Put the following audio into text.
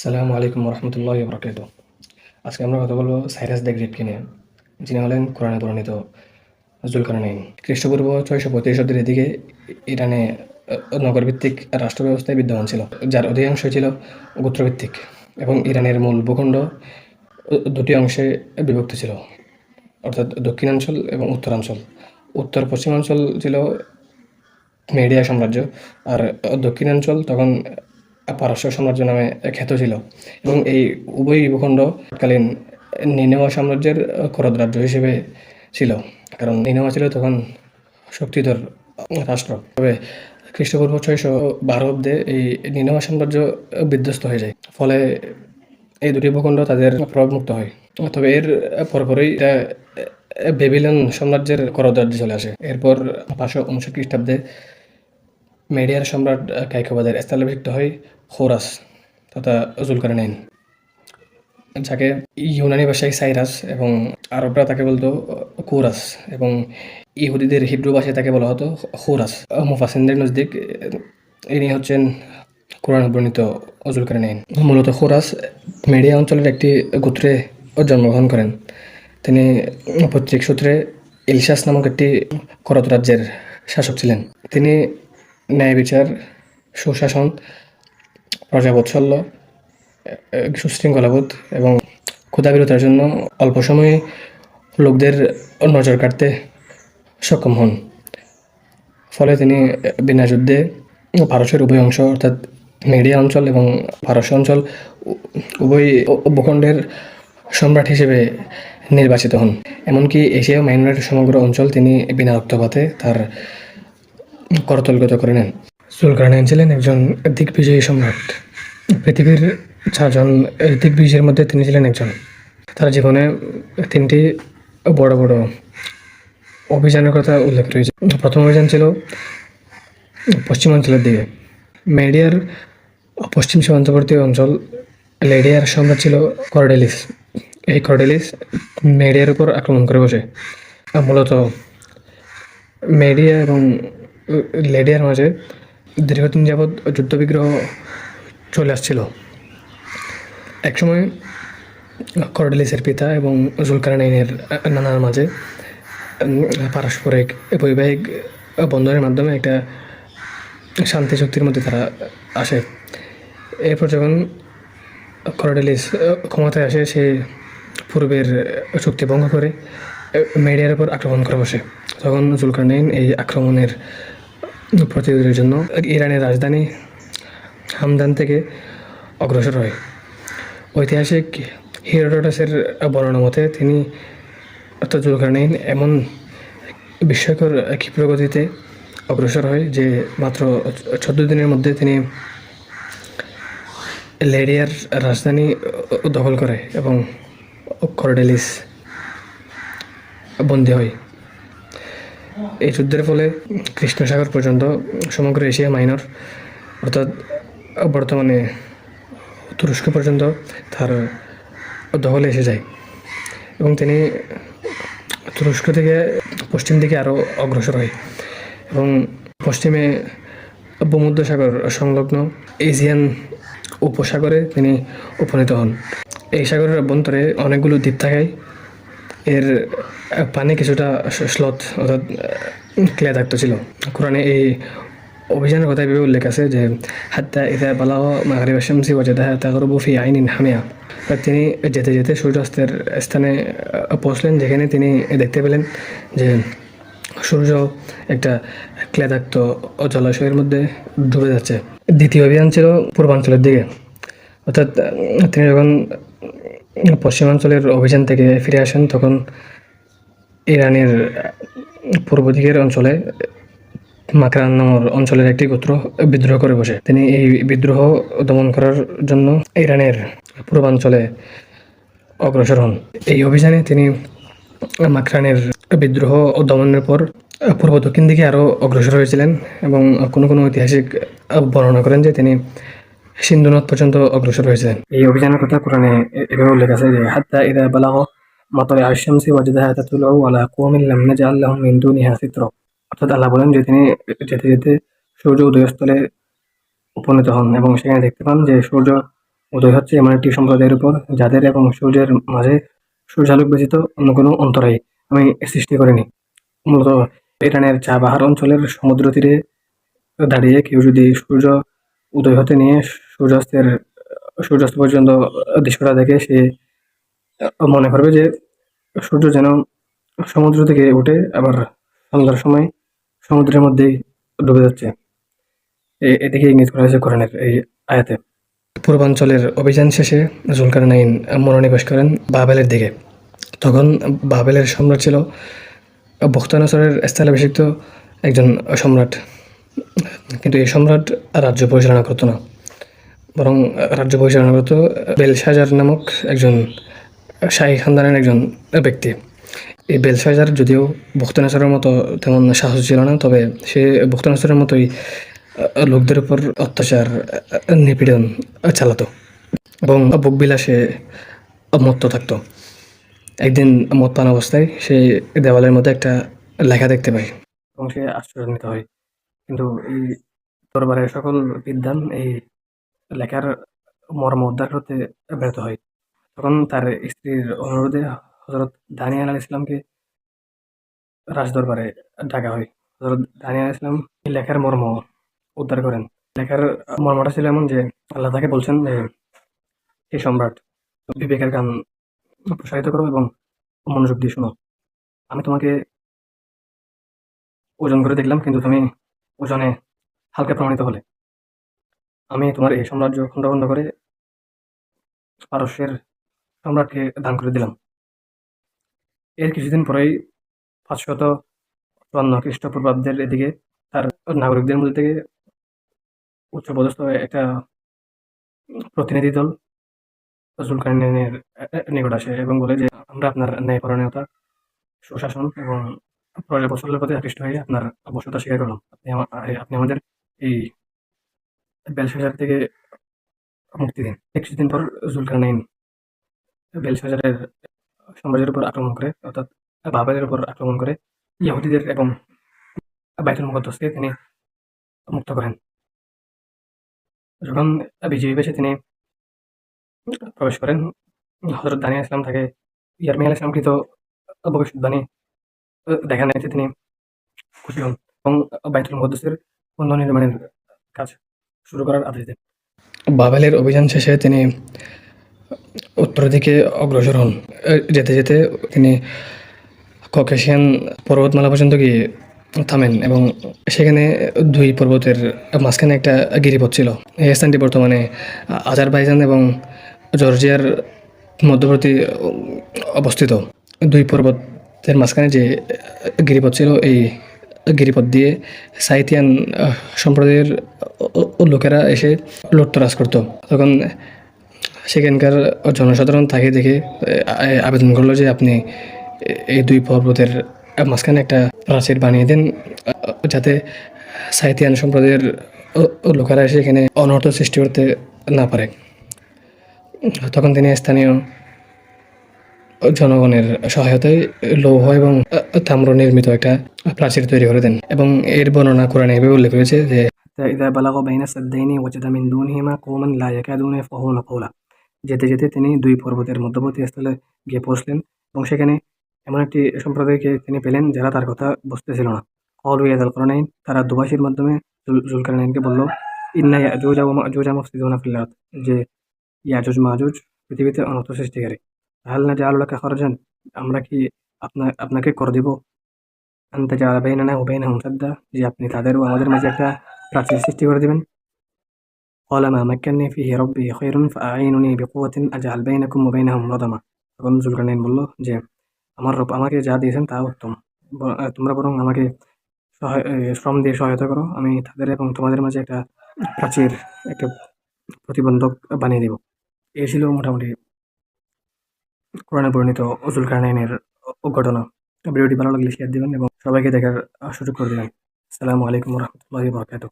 আসসালামু আলাইকুম রহমতুল্লাহ বরকাত আজকে আমরা কথা বলব সাইরাস দ্য গ্রেটকে নিয়ে যিনি হলেন কোরআনে বর্ণিত জুলকারনাইন। খ্রিস্টপূর্ব ছয়শো পঁয়ত্রিশ শতাব্দীর দিকে ইরানে নগরভিত্তিক রাষ্ট্র ব্যবস্থায় বিদ্যমান ছিল, যার অধিকাংশ ছিল গোত্রভিত্তিক এবং ইরানের মূল ভূখণ্ড দুটি অংশে বিভক্ত ছিল, অর্থাৎ দক্ষিণাঞ্চল এবং উত্তরাঞ্চল। উত্তর পশ্চিমাঞ্চল ছিল মেডিয়া সাম্রাজ্য আর দক্ষিণাঞ্চল তখন পারস্য সাম্রাজ্য নামে খ্যাত ছিল। এবং এই উভয় ভূখণ্ড তৎকালীন নিনেওয়া সাম্রাজ্যের করদ রাজ্য হিসেবে ছিল। কারণ নিনেওয়া ছিল তখন শক্তিধর রাষ্ট্র। তবে খ্রিস্টপূর্ব ছয়শো বারো অব্দে এই নিনেওয়া সাম্রাজ্য বিধ্বস্ত হয়ে যায়। ফলে এই দুটি ভূখণ্ড তাদের প্রভাবমুক্ত হয়। তবে এর পরপরই বেবিলন সাম্রাজ্যের করদার্যে চলে আসে। এরপর পাঁচশো উনষাট খ্রিস্টাব্দে মেডিয়ার সম্রাট কাইকোবাদের স্থলাভিষিক্ত হয় হোরাস তথা জুলকারনাইন যাকে ইউনানি ভাষায় সাইরাস এবং আরবরা তাকে বলতো কোরাস এবং ইহুদিদের হিব্রু ভাষায় তাকে বলা হতো হোরাস মুফাসিনদের নজদিক ইনি হচ্ছেন কোরআন বর্ণিত অজুল জুলকারনাইন মূলত হোরাস মেডিয়া অঞ্চলের একটি গোত্রে জন্মগ্রহণ করেন। তিনি পৈতৃক সূত্রে ইলশাস নামক একটি করত রাজ্যের শাসক ছিলেন। তিনি ন্যায় বিচার, সুশাসন, প্রজাবৎসল্য, সুশৃঙ্খলাবোধ এবং ক্ষুধাবিরতার জন্য অল্প সময়ে লোকদের নজর কাটতে সক্ষম হন। ফলে তিনি বিনা যুদ্ধে পারস্যের উভয় অংশ, অর্থাৎ মেডিয়া অঞ্চল এবং পারস্য অঞ্চল, উভয় ভূখণ্ডের সম্রাট হিসেবে নির্বাচিত হন। এমনকি এশিয়া মাইনরের সমগ্র অঞ্চল তিনি বিনা রক্তপাতে তার করতলগত করে নেন। সুলকারনাইন ছিলেন একজন দিগ্বিজয়ী সম্রাট। পৃথিবীর চারজন দিগ্বিজয়ের মধ্যে তিনি ছিলেন একজন। তার জীবনে তিনটি বড় বড় অভিযানের কথা উল্লেখ রয়েছে। প্রথম অভিযান ছিল পশ্চিমাঞ্চলের দিকে। মেডিয়ার পশ্চিম সীমান্তবর্তী অঞ্চল লেডিয়ার সম্রাট ছিল কর্ডেলিস। এই কর্ডেলিস মেডিয়ার উপর আক্রমণ করে বসে। মূলত মেডিয়া এবং লেডিয়ার মাঝে দীর্ঘদিন যাবৎ যুদ্ধবিগ্রহ চলে আসছিল। একসময় কর্ডেলিসের পিতা এবং জুলকারনাইনের নানার মাঝে পারস্পরিক বৈবাহিক বন্ধনের মাধ্যমে একটা শান্তি চুক্তির মধ্যে তারা আসে। এরপর যখন কর্ডেলিস ক্ষমতায় আসে, সে পূর্বের চুক্তি ভঙ্গ করে, মেডিয়ার উপর আক্রমণ করে বসে তখন জুলকারনাইন এই আক্রমণের প্রতিরোধের জন্য ইরানের রাজধানী হামদান থেকে অগ্রসর হয়। ঐতিহাসিক হিরোডোটাসের বর্ণনা মতে তিনি জুলকারনাইন এমন বিস্ময়কর ক্ষিপ্র গতিতে অগ্রসর হয় যে মাত্র চোদ্দ দিনের মধ্যে তিনি লেডিয়ার রাজধানী দখল করে এবং কর্ডেলিস বন্দী হয়। এই যুদ্ধের ফলে কৃষ্ণসাগর পর্যন্ত সমগ্র এশিয়া মাইনর, অর্থাৎ বর্তমানে তুরস্ক পর্যন্ত তার দখলে এসে যায়। এবং তিনি তুরস্ক থেকে পশ্চিম দিকে আরও অগ্রসর হয়। এবং পশ্চিমে ভূমধ্যসাগর সংলগ্ন এশিয়ান উপসাগরে তিনি উপনীত হন। এই সাগরের অভ্যন্তরে অনেকগুলো দ্বীপ থাকায় এর পানি কিছুটা স্লথ অর্থাৎ ক্লেদাক্ত ছিল। কোরআনে এই অভিযানের কথা ভেবে উল্লেখ আছে যে, হাত্তা ইদা বালাহ মাগরিব শামসি ওয়াজাদাহা তাগরুবু ফি আইনিন হামিয়া। তিনি যেতে যেতে সূর্যাস্তের স্থানে পৌঁছলেন, যেখানে তিনি দেখতে পেলেন যে, সূর্য একটা ক্লেদাক্ত জলাশয়ের মধ্যে ডুবে যাচ্ছে। দ্বিতীয় অভিযান ছিল পূর্বাঞ্চলের দিকে। অর্থাৎ, তিনি যখন পশ্চিমাঞ্চলের অভিযান থেকে ফিরে আসেন তখন ইরানের পূর্ব দিকের অঞ্চলে মাকরান নামর অঞ্চলের একটি গোত্র বিদ্রোহ করে বসে। তিনি এই বিদ্রোহ দমন করার জন্য ইরানের পূর্বাঞ্চলে অগ্রসর হন। এই অভিযানে তিনি মাকরানের বিদ্রোহ দমনের পর পূর্ব দক্ষিণ দিকে আরও অগ্রসর হয়েছিলেন এবং কোনো কোনো ঐতিহাসিক বর্ণনা করেন যে তিনি সিন্ধু পর্যন্ত অগ্রসর হয়েছে। এই অভিযানের কথা কোরআনে এভাবে উল্লেখ আছে যে, হাত্তা ইদা বালাগ মাতলে আশামসি ওয়াজদাহা তাতুলু আলা কওমিন লাম নাজআল লাহুম মিন দুনিহা সিত্রা। অর্থাৎ আল্লাহ বলেন যে তিনি যেতে যেতে সূর্য উদয়স্থলে উপনীত হন এবং সেখানে দেখতে পান যে, সূর্য উদয় হচ্ছে এমন একটি সম্প্রদায়ের উপর, যাদের এবং সূর্যের মাঝে সূর্যালোক ব্যতীত অন্য কোনো অন্তরায় আমি সৃষ্টি করিনি। মূলত ইরানের চা বাহার অঞ্চলের সমুদ্র তীরে দাঁড়িয়ে কেউ যদি সূর্য উদয় হতে নিয়ে সূর্যাস্তের, সূর্যাস্ত পর্যন্ত দৃশ্যটা দেখে সে মনে করবে যে সূর্য যেন সমুদ্র থেকে উঠে আবার সন্ধ্যার সময় সমুদ্রের মধ্যে ডুবে যাচ্ছে। এদিকে ইঙ্গিত করা হয়েছে কোরআনের এই আয়াতে। পূর্বাঞ্চলের অভিযান শেষে জুলকারনাইন মনোনিবেশ করেন বাবেলের দিকে। তখন বাবেলের সম্রাট ছিল বখতানসরের স্থলাভিষিক্ত একজন সম্রাট। কিন্তু এই সম্রাট রাজ্য পরিচালনা করতো না। বরং রাজ্য পরিচালনা করতো বেলশাজার নামক একজন শাহী খানদানের একজন ব্যক্তি। এই বেলশাজার যদিও বখতানসরের মতো তেমন সাহস ছিল না, তবে সে বখতানসরের মতোই লোকদের উপর অত্যাচার নিপীড়ন চালাতো এবং বুকবিলাসে মত্ত থাকতো। একদিন মদ পান অবস্থায় সে দেওয়ালের মধ্যে একটা লেখা দেখতে পায়। এবং সে আশ্চর্যান্বিত হয়। কিন্তু এই দরবারের সকল বিদ্যান এই লেখার মর্ম উদ্ধার করতে ব্যর্থ হয়। তখন তার স্ত্রীর অনুরোধে হজরত দানিয়াল আল ইসলামকে রাজদরবারে ডাকা হয়। হজরত দানিয়াল ইসলাম লেখার মর্ম উদ্ধার করেন। লেখার মর্মটা ছিল এমন যে, আল্লাহ তাকে বলছেন যে, হে সম্রাট বিবেকের গান প্রসারিত করো এবং মনোযোগ দিয়ে শোনো। আমি তোমাকে ওজন করে দেখলাম, কিন্তু তুমি ওজনে হালকা প্রমাণিত হলে। আমি তোমার এই সাম্রাজ্য খণ্ড খণ্ড করে পারস্যের সম্রাটকে দান করে দিলাম। এর কিছুদিন পরেই পাঁচশত চুয়ান্ন খ্রিস্টপূর্বাব্দের এদিকে তার নাগরিকদের মধ্যে থেকে উচ্চপদস্থ একটা প্রতিনিধি দল জুলকারনাইনের নিকট আসে এবং বলে যে আমরা আপনার ন্যায়পরায়ণতা সুশাসন এবং প্রজা কৌশলের প্রতি আকৃষ্ট হয়ে আপনার বসতা স্বীকার করলাম। আপনি আপনি আমাদের এই বেলশাজার থেকে মুক্তি দিন। কিছুদিন পর জুলকারনাইন বেলশাজারের সাম্রাজ্যের উপর আক্রমণ করে, অর্থাৎ বাবেলের উপর আক্রমণ করে ইহুদিদের এবং বাইতুল মুকদ্দাসকে তিনি মুক্ত করেন। যখন বিজয়ী বেশে তিনি প্রবেশ করেন হজরত দানিয়া ইসলাম তাকে ইয়ারমি আল ইসলামকৃত ভবিষ্যৎবাণী দেখা নেয় তিনি খুশি হন এবং বাইতুল মুকদ্দাসের পুনর্নির্মাণের কাজ শুরু করার আদেশ দেন বাবেলের অভিযান শেষে তিনি উত্তর দিকে অগ্রসর হন। যেতে যেতে তিনি ককেশিয়ান পর্বতমালা পর্যন্ত গিয়ে থামেন এবং সেখানে দুই পর্বতের মাঝখানে একটা গিরিপথ ছিল। এই স্থানটি বর্তমানে আজারবাইজান এবং জর্জিয়ার মধ্যবর্তী অবস্থিত। দুই পর্বতের মাঝখানে যে গিরিপথ ছিল, এই গিরিপথ দিয়ে সাইতিয়ান সম্প্রদায়ের লোকেরা এসে লুটতরাজ করতো। তখন সেখানকার জনসাধারণ তাকে দেখে আবেদন করল যে আপনি এই দুই পর্বতের মাঝখানে একটা প্রাচীর বানিয়ে দেন যাতে সাহিতিয়ান সম্প্রদায়ের লোকেরা এসে এখানে অনর্থ সৃষ্টি করতে না পারে। তখন তিনি স্থানীয় জনগণের সহায়তায় লৌহ এবং তাম্র নির্মিত একটা প্রাচীর তৈরি করে দেন। এবং এর বর্ণনা কোরআনে এভাবে উল্লেখ রয়েছে যে ইদা بلغ বাইনা সাদ্দাইনি وجد من دونهما قوما لا يكادون يفقهون قولا যেতে যেতে তিনি দুই পর্বতের মধ্যবর্তী স্থলে গিয়ে পৌঁছলেন এবং সেখানে এমন একটি সম্প্রদায়কে তিনি পেলেন যারা তার কথা বুঝতেছিল না। কল ইয়াদাল করণাইন তারা দুবাসীর মাধ্যমে জুলকারনাইনকে বলল, ইন্না ইয়াজুজ ওয়া মাজুজ মুফসিদুনা ফিল যে ইয়াজুজ মাজুজ পৃথিবীতে অনর্থ সৃষ্টিকারী। হাল না জাআলুলাকা খরজান আমরা কি আপনা আপনাকে কর দিব আনতা জাআলা বাইনানা ওয়া বাইনাহুম সাদ্দা যে আপনি তাদের ও আমাদের মাঝে একটা প্রাচীর সৃষ্টি করে দিবেন قال ما مكنني فيه ربي خير فأعينني بقوة أجعل بينكم وبينهم ردما তখন জুলকারনাইন বলল যে আমার রব আমাকে যা দিয়েছেন তা উত্তম ব- আহ, তোমরা বরং আমাকে সহায় এ, শ্রম দিয়ে সহায়তা করো আমি তাদের এবং তোমাদের মাঝে একটা প্রাচীর একটা প্রতিবন্ধক বানিয়ে দেব এই ছিল মোটামুটি কোরআনে পরিণত জুলকারনাইনের ঘটনা ভিডিওটি ভালো লাগলে শেয়ার দিবেন এবং সবাইকে দেখার সুযোগ করে দেবেন। আসসালামু আলাইকুম রহমতুল্লাহ বরকাত